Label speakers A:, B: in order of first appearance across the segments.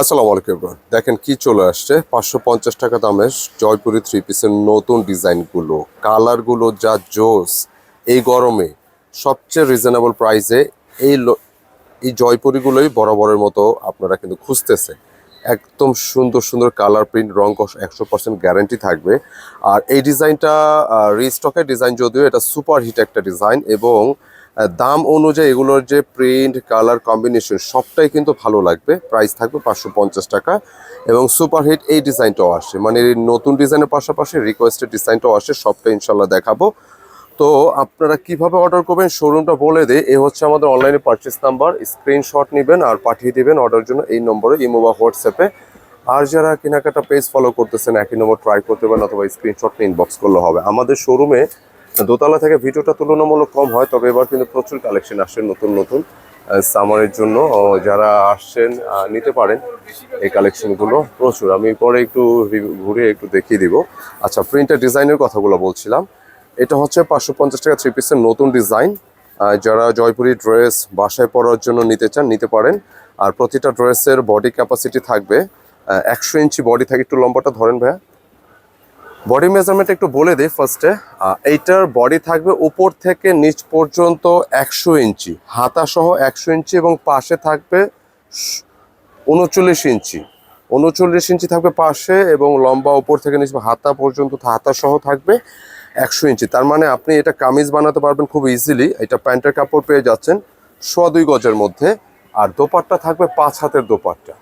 A: আসসালামু আলাইকুম। দেখেন কি চলে আসছে। পাঁচশো পঞ্চাশ টাকা দামের জয়পুরি থ্রি পিসের নতুন ডিজাইনগুলো, কালারগুলো যা জোস, এই গরমে সবচেয়ে রিজনেবল প্রাইসে এই এই জয়পুরিগুলোই বরাবরের মতো আপনারা কিন্তু খুঁজতেছে। একদম সুন্দর সুন্দর কালার প্রিন্ট রং একশো পার্সেন্ট গ্যারান্টি থাকবে। আর এই ডিজাইনটা রিস্টকের ডিজাইন যদিও এটা সুপার হিট একটা ডিজাইন এবং দাম অনুযায়ী এগুলোর যে প্রিন্ট কালার কম্বিনেশন সবটাই কিন্তু ভালো লাগবে। প্রাইস থাকবে পাঁচশো পঞ্চাশ টাকা এবং সুপার হিট এই ডিজাইনটাও আসে মানে নতুন ডিজাইনের পাশাপাশি রিকোয়েস্টেড ডিজাইনটাও আসে সবটা ইনশাল্লাহ দেখাবো। তো আপনারা কীভাবে অর্ডার করবেন শোরুমটা বলে দিই। এ হচ্ছে আমাদের অনলাইনে পারচেস নাম্বার স্ক্রিনশট নেবেন আর পাঠিয়ে দেবেন অর্ডার জন্য এই নম্বরে, ইমো বা হোয়াটসঅ্যাপে। আর যারা কেনাকাটা পেজ ফলো করতেছেন, একই নম্বর ট্রাই করতে পারেন অথবা স্ক্রিনশট নিয়ে ইনবক্স করলে হবে। আমাদের শোরুমে দোতলা থেকে ভিডিওটা তুলনামূলক কম হয়, তবে এবার কিন্তু প্রচুর কালেকশন আসছে নতুন নতুন সামারের জন্য। যারা আসছেন নিতে পারেন এই কালেকশনগুলো প্রচুর। আমি পরে একটু ঘুরে একটু দেখিয়ে দিব। আচ্ছা প্রিন্টার ডিজাইনের কথাগুলো বলছিলাম। এটা হচ্ছে পাঁচশো পঞ্চাশ টাকা থ্রি পিসের নতুন ডিজাইন যারা জয়পুরি ড্রেস বাসায় পরার জন্য নিতে চান, নিতে পারেন। আর প্রতিটা ড্রেসের বডি ক্যাপাসিটি থাকবে একশো ইঞ্চি বডি থাকে, একটু লম্বাটা ধরেন ভাইয়া। বডি মেজারমেন্ট একটু বলে দিই ফার্স্টে এইটার বডি থাকবে উপর থেকে নিচ পর্যন্ত একশো ইঞ্চি হাতা সহ একশো ইঞ্চি এবং পাশে থাকবে উনচল্লিশ ইঞ্চি। উনচল্লিশ ইঞ্চি থাকবে পাশে এবং লম্বা উপর থেকে নিচ হাতা পর্যন্ত হাতা সহ থাকবে একশো ইঞ্চি। তার মানে আপনি এটা কামিজ বানাতে পারবেন খুব ইজিলি এটা প্যান্টের কাপড় পেয়ে যাচ্ছেন সোয়া দুই গজের মধ্যে। আর দোপাট্টা থাকবে পাঁচ হাতের দোপাট্টা।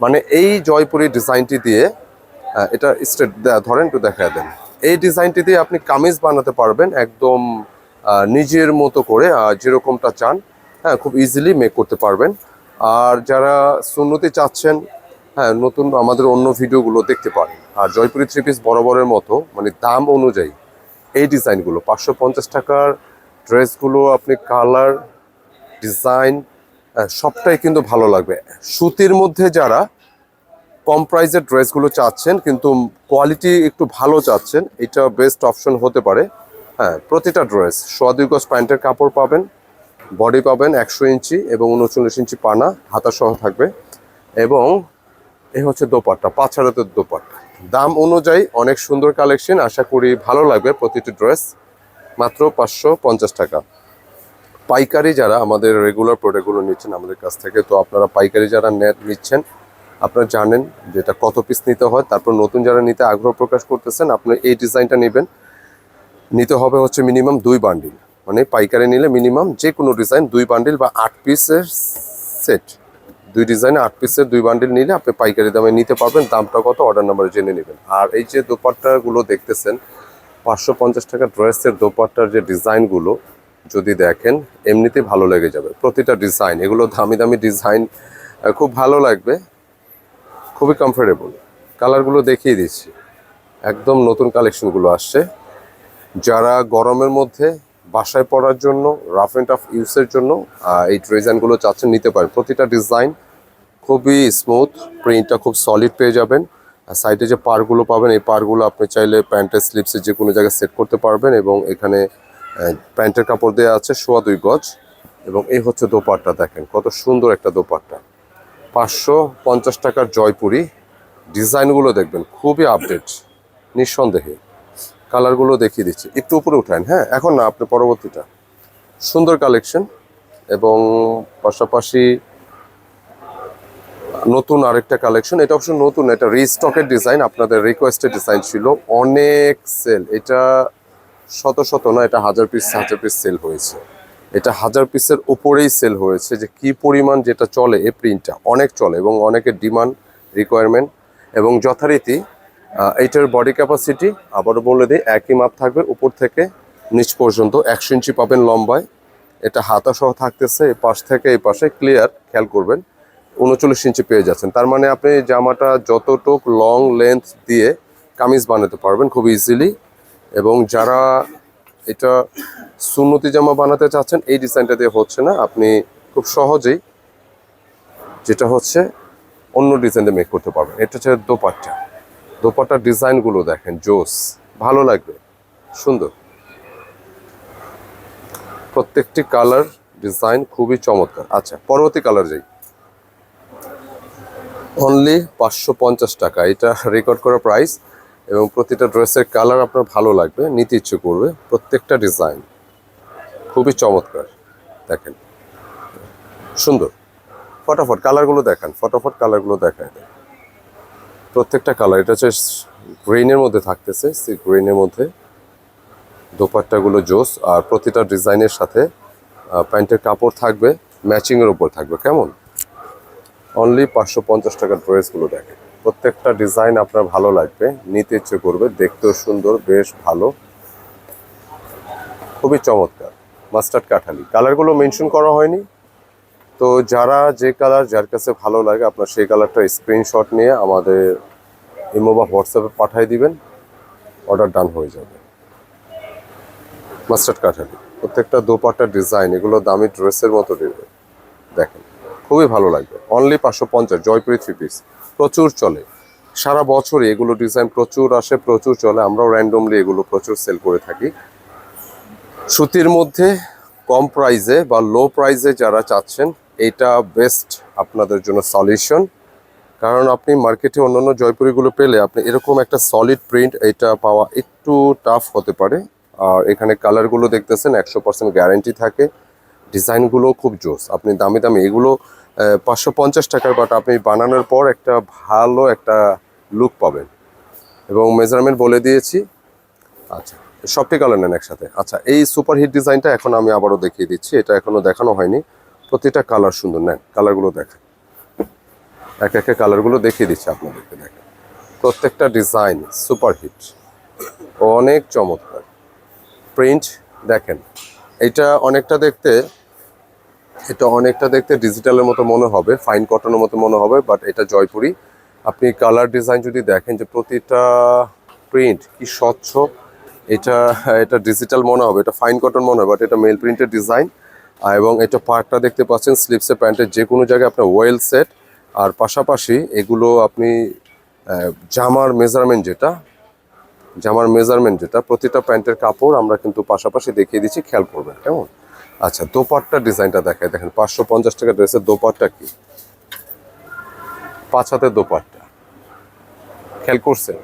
A: মানে এই জয়পুরি ডিজাইনটি দিয়ে এটা স্ট্রেট ধরেন একটু দেখা দেন। এই ডিজাইনটি দিয়ে আপনি কামিজ বানাতে পারবেন একদম নিজের মতো করে যেরকমটা চান। হ্যাঁ খুব ইজিলি মেক করতে পারবেন। আর যারা সুন্নতি চাচ্ছেন হ্যাঁ নতুন আমাদের অন্য ভিডিওগুলো দেখতে পারেন। আর জয়পুরি থ্রি পিস বরাবরের মতো মানে দাম অনুযায়ী এই ডিজাইনগুলো পাঁচশো পঞ্চাশ টাকার ড্রেসগুলো আপনি কালার ডিজাইন সবটাই কিন্তু ভালো লাগবে। সুতির মধ্যে যারা কম প্রাইসের ড্রেসগুলো চাচ্ছেন, কিন্তু কোয়ালিটি একটু ভালো চাচ্ছেন, এটা বেস্ট অপশন হতে পারে। হ্যাঁ প্রতিটা ড্রেস সোয়া দুই গজ প্যান্টের কাপড় পাবেন বডি পাবেন একশো ইঞ্চি এবং উনচল্লিশ ইঞ্চি পানা হাতা সহ থাকবে। এবং এ হচ্ছে দোপাট্টা, পাঁচ হাজারের দোপাট্টা। দাম অনুযায়ী অনেক সুন্দর কালেকশন আশা করি ভালো লাগবে প্রতিটি ড্রেস মাত্র পাঁচশো পঞ্চাশ টাকা। পাইকারি যারা আমাদের রেগুলার প্রোডাক্টগুলো নিচ্ছেন আমাদের কাছ থেকে, তো আপনারা পাইকারি যারা নেট নিচ্ছেন আপনারা জানেন যেটা কত পিস নিতে হয়, তারপর নতুন যারা নিতে আগ্রহ প্রকাশ করতেছেন আপনি এই ডিজাইনটা নেবেন। নিতে হবে হচ্ছে মিনিমাম দুই বান্ডিল মানে পাইকারি নিলে মিনিমাম যে কোনো ডিজাইন দুই বান্ডিল বা আট পিসের সেট দুই ডিজাইনে আট পিসের দুই বান্ডিল নিলে আপনি পাইকারি দামে নিতে পারবেন। দামটা কত অর্ডার নাম্বারে জেনে নেবেন। আর এই যে দোপাট্টাগুলো দেখতেছেন, পাঁচশো পঞ্চাশ টাকা ড্রেসের দোপাট্টার যে ডিজাইনগুলো, যদি দেখেন, এমনিতেই ভালো লেগে যাবে। প্রতিটা ডিজাইন এগুলো দামি দামি ডিজাইন খুব ভালো লাগবে। খুবই কমফোর্টেবল কালারগুলো দেখিয়ে দিচ্ছি। একদম নতুন কালেকশনগুলো আসছে। যারা গরমের মধ্যে বাসায় পরার জন্য রাফ অ্যান্ড টাফ ইউজের জন্য এই ডিজাইনগুলো চাচ্ছেন নিতে পারেন। প্রতিটা ডিজাইন খুবই স্মুথ প্রিন্টটা খুব সলিড পেয়ে যাবেন। আর সাইডে যে পারগুলো পাবেন, এই পারগুলো আপনি চাইলে প্যান্টের স্লিপসে যে কোনো জায়গায় সেট করতে পারবেন এবং এখানে প্যান্টের কাপড় দেওয়া আছে সোয়া দুই গজ। এবং এই হচ্ছে দোপাট্টা, দেখেন কত সুন্দর একটা দোপাট্টা। পাঁচশো পঞ্চাশ টাকার জয়পুরি। ডিজাইনগুলো দেখবেন, খুবই আপডেট নিঃসন্দেহে। কালারগুলো দেখিয়ে দিচ্ছি, একটু উপরে উঠান হ্যাঁ? এখন না, আপনি পরবর্তীটা। সুন্দর কালেকশন এবং পাশাপাশি নতুন আরেকটা কালেকশন এটা অবশ্য নতুন, এটা রিস্টকের ডিজাইন আপনাদের রিকোয়েস্টেড ডিজাইন ছিল, অনেক সেল এটা শত শত না, এটা হাজার পিস হাজার পিস সেল হয়েছে। এটা হাজার পিসের উপরেই সেল হয়েছে যে কি পরিমাণ যেটা চলে এই প্রিন্টটা অনেক চলে এবং অনেকের ডিমান্ড রিকোয়ারমেন্ট এবং যথারীতি এইটার বডি ক্যাপাসিটি আবারও বলে দিই, একই মাপ থাকবে উপর থেকে, নিচ পর্যন্ত একশো ইঞ্চি পাবেন লম্বায়। এটা হাতা সহ থাকতেছে, এই পাশ থেকে এই পাশে ক্লিয়ার খেয়াল করবেন, উনচল্লিশ ইঞ্চি পেয়ে যাচ্ছেন। তার মানে আপনি জামাটা যতটুক লং লেন্থ দিয়ে কামিজ বানাতে পারবেন খুব ইজিলি এবং যারা এটা সুন্নতি জামা বানাতে চাচ্ছেন, এই ডিজাইনটা দিয়ে হচ্ছে না। আপনি খুব সহজেই যেটা হচ্ছে অন্য ডিজাইন মেক করতে পারবেন। এটা হচ্ছে দোপাট্টা। দোপাট্টার ডিজাইনগুলো দেখেন, জোস। ভালো লাগবে। সুন্দর। প্রত্যেকটি কালার ডিজাইন খুবই চমৎকার। আচ্ছা পরবর্তী কালার যাই। অনলি পাঁচশো পঞ্চাশ টাকা। এটা রেকর্ড করা প্রাইস এবং প্রতিটা ড্রেসের কালার আপনার ভালো লাগবে, নিতে ইচ্ছে করবে, প্রত্যেকটা ডিজাইন খুবই চমৎকার। দেখেন, সুন্দর। ফটাফট কালারগুলো দেখান, ফটাফট কালারগুলো দেখায় দেন প্রত্যেকটা কালার, এটা হচ্ছে গ্রিনের মধ্যে থাকতেছে, সেই গ্রিনের মধ্যে দোপাট্টাগুলো জোস, আর প্রতিটা ডিজাইনের সাথে প্যান্টের কাপড় থাকবে, ম্যাচিংয়ের উপর থাকবে, কেমন? অনলি পাঁচশো পঞ্চাশ টাকার ড্রেসগুলো দেখেন। প্রত্যেকটা ডিজাইন আপনার ভালো লাগবে, নিতে ইচ্ছে করবে, দেখতেও সুন্দর, বেশ ভালো। খুবই চমৎকার, মাস্টার্ড কাঠালি। কালারগুলো মেনশন করা হয়নি। তো যারা যে কালার, যার কাছে ভালো লাগে, আপনার সেই কালারটা স্ক্রিনশট নিয়ে আমাদের ইমো বা হোয়াটসঅ্যাপে পাঠিয়ে দিবেন। অর্ডার ডান হয়ে যাবে। মাস্টার্ড কাঠালি, প্রত্যেকটা দোপাট্টা ডিজাইন, এগুলো দামি ড্রেসের মতো দেবে। দেখেন। খুবই ভালো লাগবে। অনলি পাঁচশো পঞ্চাশ জয়পুরি থ্রি পিস প্রচুর চলে। সারা বছরই এগুলো ডিজাইন প্রচুর আসে, প্রচুর চলে। আমরাও র্যান্ডমলি এগুলো প্রচুর সেল করে থাকি। সুতির মধ্যে কম প্রাইজে বা লো প্রাইজে যারা চাচ্ছেন, এটা বেস্ট আপনাদের জন্য সলিউশন কারণ আপনি মার্কেটে অন্যান্য জয়পুরিগুলো পেলে আপনি এরকম একটা সলিড প্রিন্ট এটা পাওয়া একটু টাফ হতে পারে। আর এখানে কালারগুলো দেখতেছেন, একশো পার্সেন্ট গ্যারেন্টি থাকে। ডিজাইনগুলো খুব জোস। আপনি দামি দামি এগুলো পাঁচশো পঞ্চাশ টাকার বাট আপনি বানানোর পর একটা ভালো একটা লুক পাবেন। এবং মেজারমেন্ট বলে দিয়েছি। আচ্ছা সবটি কালার নেন একসাথে। আচ্ছা এই সুপার হিট ডিজাইনটা এখন আমি আবারও দেখিয়ে দিচ্ছি। এটা এখনও দেখানো হয়নি। প্রতিটা কালার সুন্দর। নেন কালারগুলো দেখেন। এক একে কালারগুলো দেখিয়ে দিচ্ছি আপনাদেরকে, দেখেন। প্রত্যেকটা ডিজাইন সুপার হিট অনেক চমৎকার। প্রিন্ট দেখেন। এটা অনেকটা দেখতে এটা অনেকটা দেখতে ডিজিটালের মতো মনে হবে ফাইন কটনের মতো মনে হবে বাট এটা জয়পুরি। আপনি কালার ডিজাইন যদি দেখেন যে প্রতিটা প্রিন্ট কি স্বচ্ছ, এটা এটা ডিজিটাল মনে হবে, এটা ফাইন কটন মনে হবে বাট এটা মেল প্রিন্টের ডিজাইন এবং এটা পার্টটা দেখতে পাচ্ছেন স্লিপসের প্যান্টের যে কোনো জায়গায় আপনার ওয়েল সেট আর পাশাপাশি এগুলো আপনি জামার মেজারমেন্ট যেটা, জামার মেজারমেন্ট যেটা, প্রতিটা প্যান্টের কাপড় আমরা কিন্তু পাশাপাশি দেখিয়ে দিচ্ছি, খেয়াল করবেন, কেমন? আচ্ছা দোপাট্টা ডিজাইনটা দেখায় দেখেন, পাঁচশো পঞ্চাশ টাকা ড্রেসের দোপাট্টা কি? পাঁচ হাতের দোপাট্টা। খেয়াল করছেন?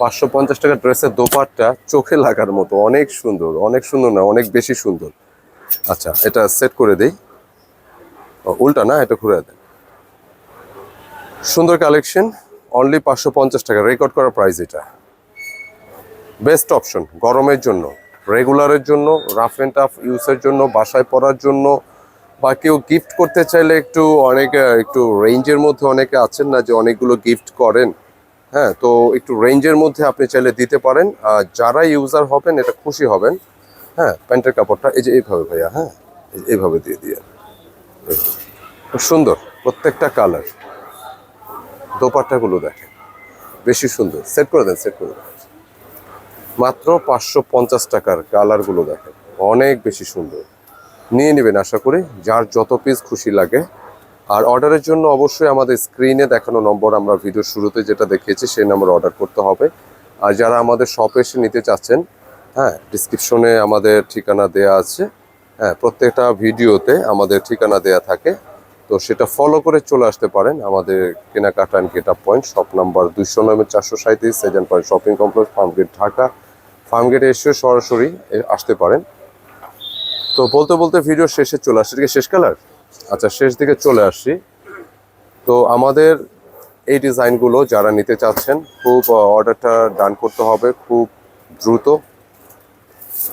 A: পাঁচশো পঞ্চাশ টাকা ড্রেসের দোপাট্টা চোখে লাগার মতো। অনেক সুন্দর অনেক সুন্দর না, অনেক বেশি সুন্দর। আচ্ছা এটা সেট করে দেই। উল্টা না, এটা ঘুরে দেন। সুন্দর কালেকশন অনলি পাঁচশো পঞ্চাশ টাকা। রেকর্ড করা প্রাইস এটা। বেস্ট অপশন গরমের জন্য। রেগুলারের জন্য রাফ অ্যান্ড টাফ ইউজের জন্য, বাসায় পরার জন্য, বা কেউ গিফট করতে চাইলে একটু অনেকে একটু রেঞ্জের মধ্যে অনেকে আছেন না যে অনেকগুলো গিফট করেন। হ্যাঁ তো একটু রেঞ্জের মধ্যে আপনি চাইলে দিতে পারেন। আর যারা ইউজার হবেন, এটা খুশি হবেন। হ্যাঁ প্যান্টের কাপড়টা, এই যে এইভাবে ভাইয়া হ্যাঁ এইভাবে দিয়ে দিয়ে। খুব সুন্দর, প্রত্যেকটা কালার দোপাট্টাগুলো দেখেন। বেশি সুন্দর। সেট করে দেন সেট করে দেন। মাত্র পাঁচশো পঞ্চাশ টাকার কালারগুলো দেখেন। অনেক বেশি সুন্দর। নিয়ে নেবেন আশা করি, যার যত পিস খুশি লাগে। আর অর্ডারের জন্য অবশ্যই আমাদের স্ক্রিনে দেখানো নম্বর আমরা ভিডিওর শুরুতে যেটা দেখিয়েছি, সেই নম্বর অর্ডার করতে হবে। আর যারা আমাদের শপে এসে নিতে চাচ্ছেন হ্যাঁ ডিসক্রিপশনে আমাদের ঠিকানা দেয়া আছে। হ্যাঁ প্রত্যেকটা ভিডিওতে আমাদের ঠিকানা দেয়া থাকে। তো সেটা ফলো করে চলে আসতে পারেন আমাদের কেনাকাটা get up point shop number দুইশো নয়, চারশো সাঁত্রিশ সেজেন point shopping complex Farmgate Dhaka ফার্মগেটে এসে সরাসরি আসতে পারেন। তো বলতে বলতে ভিডিও শেষে চলে আসছে এটা কি শেষ কালার আচ্ছা শেষ দিকে চলে আসছি তো আমাদের এই ডিজাইনগুলো যারা নিতে চাচ্ছেন, খুব অর্ডারটা ডান করতে হবে খুব দ্রুত।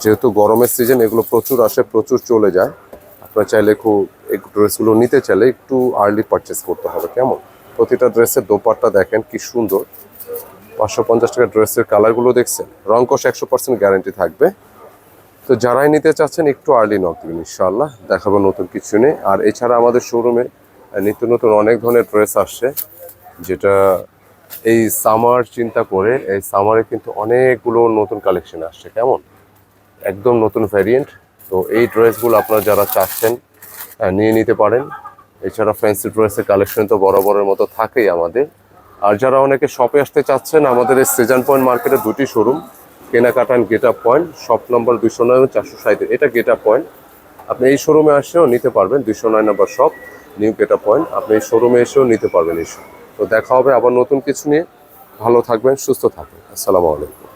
A: যেহেতু গরমের সিজন এগুলো প্রচুর আসে, প্রচুর চলে যায়। আপনারা চাইলে খুব এই ড্রেসগুলো নিতে চাইলে একটু আর্লি পারচেস করতে হবে, কেমন? প্রতিটা ড্রেসের দোপাট্টা দেখেন কি সুন্দর। পাঁচশো পঞ্চাশ টাকা ড্রেসের কালারগুলো দেখছেন, রং একশো পার্সেন্ট গ্যারান্টি থাকবে। তো যারাই নিতে চাচ্ছেন একটু আর্লি নক দিবেন ইনশাল্লাহ দেখাবো নতুন কিছু নেই আর এছাড়া আমাদের শোরুমে নিত্য নতুন অনেক ধরনের ড্রেস আসছে, যেটা এই সামার চিন্তা করে, এই সামারে কিন্তু অনেকগুলো নতুন কালেকশন আসছে, কেমন? একদম নতুন ভ্যারিয়েন্ট তো এই ড্রেসগুলো আপনারা যারা চাচ্ছেন নিয়ে নিতে পারেন। এছাড়া ফ্যান্সি ড্রেসের কালেকশন তো বরাবরের মতো থাকেই আমাদের। আর যারা অনেকে শপে আসতে চাচ্ছেন, আমাদের এই সেজান পয়েন্ট মার্কেটে দুটি শোরুম কেনাকাটা get up point shop number দুশো নয় চারশো সাঁত্রিশ এটা গেট আপ পয়েন্ট আপনি এই শোরুমে আসেও নিতে পারবেন দুশো নয় number shop new get up point আপনি এই শোরুমে এসেও নিতে পারবেন এই তো দেখা হবে আবার নতুন কিছু নিয়ে। ভালো থাকবেন, সুস্থ থাকবেন। আসসালামু আলাইকুম।